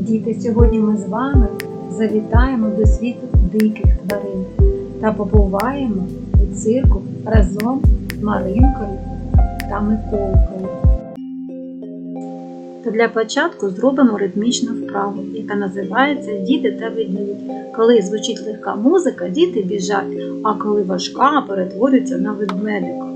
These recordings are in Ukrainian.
Діти, сьогодні ми з вами завітаємо до світу диких тварин та побуваємо у цирку разом з Маринкою та Миколкою. Та для початку зробимо ритмічну вправу, яка називається Діти та ведмідь. Коли звучить легка музика, діти біжать, а коли важка, перетворюються на ведмедика.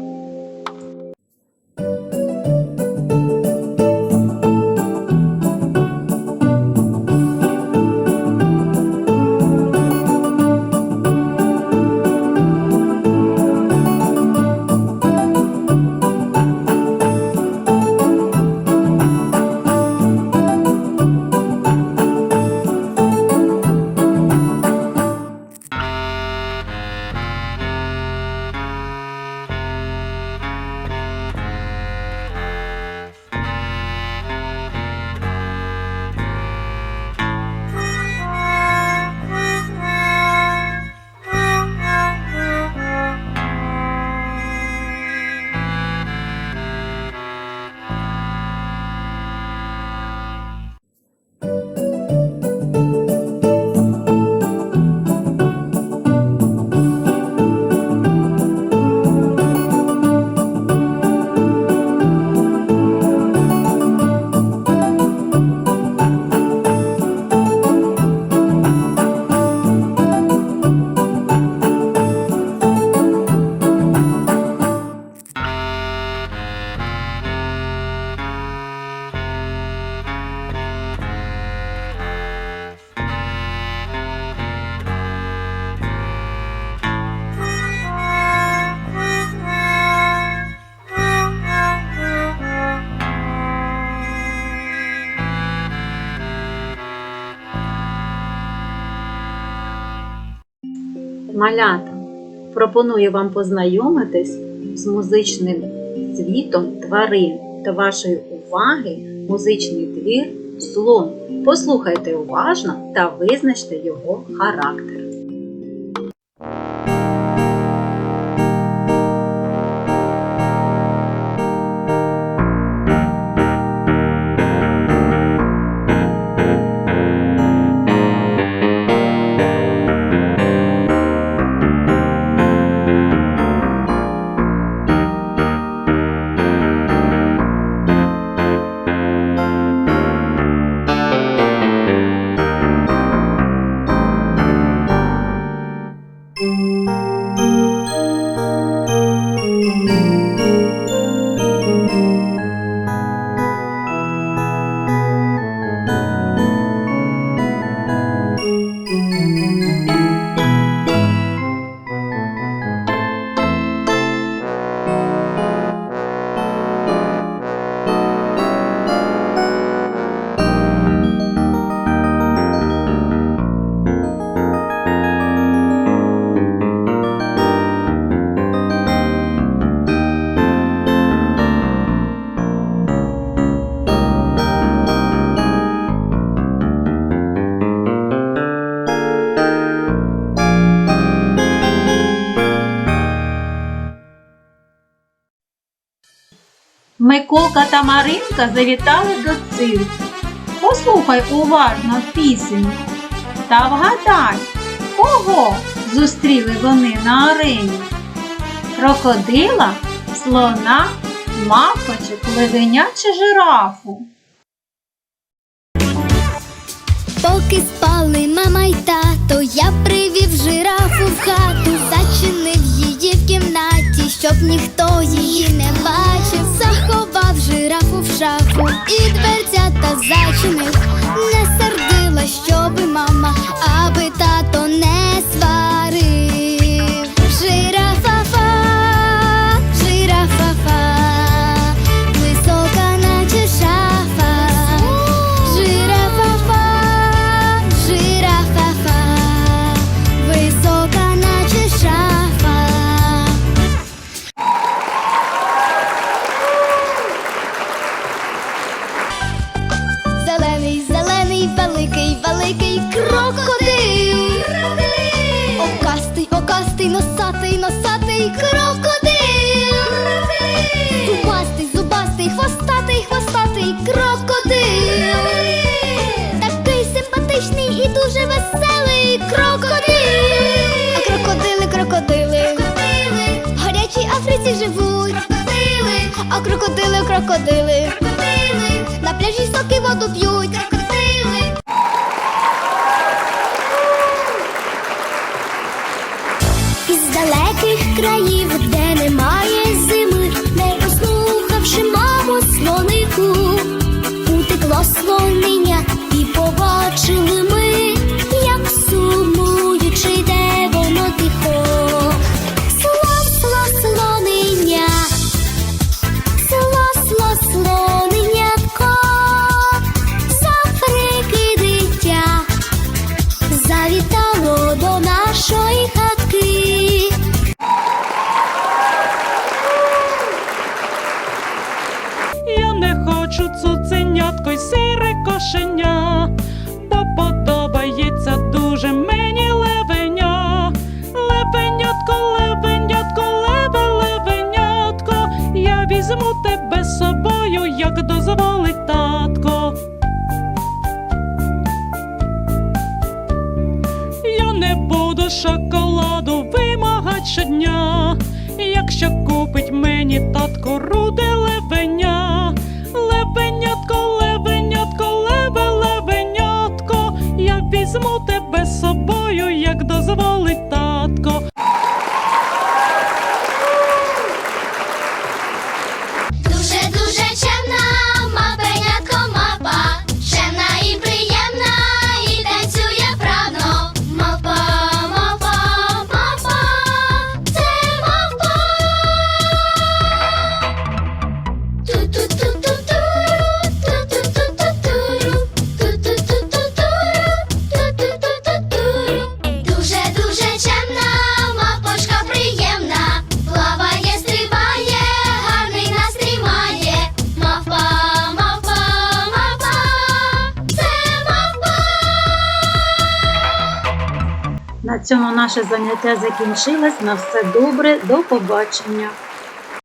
Малята, пропоную вам познайомитись з музичним світом тварин. та вашої уваги музичний твір слон. Послухайте уважно та визначте його характер. Миколка та Маринка завітали до цирку. Послухай уважно пісеньку та вгадай, кого зустріли вони на арені? Крокодила, слона, мавпочок, левеня чи жирафу? Поки спали мама й тато, я привів жирафу в хату, зачинив її в кімнаті, щоб ніхто носатий, носатий, носатий крокодил. Зубастий, зубастий, хвостатий, хвостатий крокодил. Такий симпатичний і дуже веселий крокодил. А крокодили, крокодили, крокодили. Гарячій Африці живуть. А крокодили, крокодили. крокодили. На пляжі соки воду п'ють. якщо купить мені татко руде. цьому наше заняття закінчилось. На все добре, до побачення.